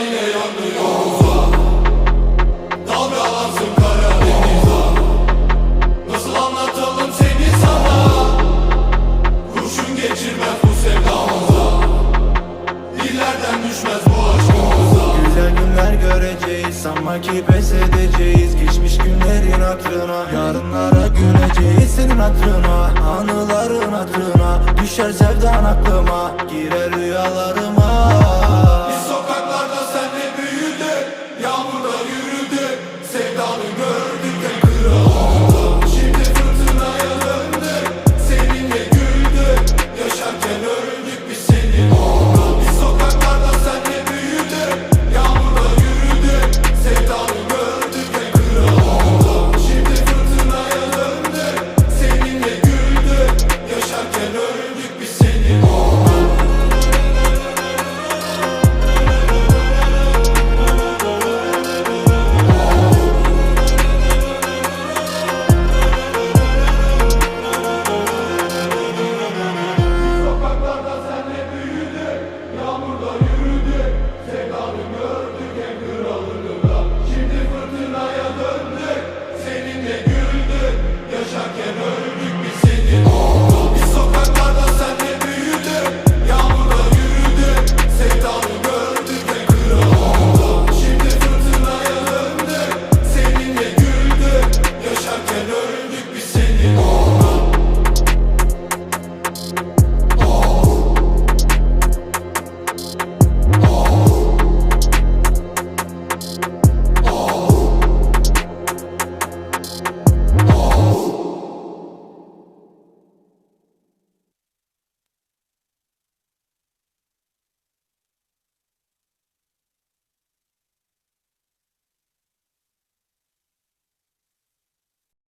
eline yanmıyor Ufa Dalgalansın Nasıl anlatalım seni sana Kurşun geçirmez bu sevdamıza Dillerden düşmez bu aşkımıza Güzel günler göreceğiz ama ki pes edeceğiz. Geçmiş günlerin hatırına Yarınlara güleceğiz senin hatırına. Anıların hatırına Düşer sevdan aklıma Girer rüyalarıma. you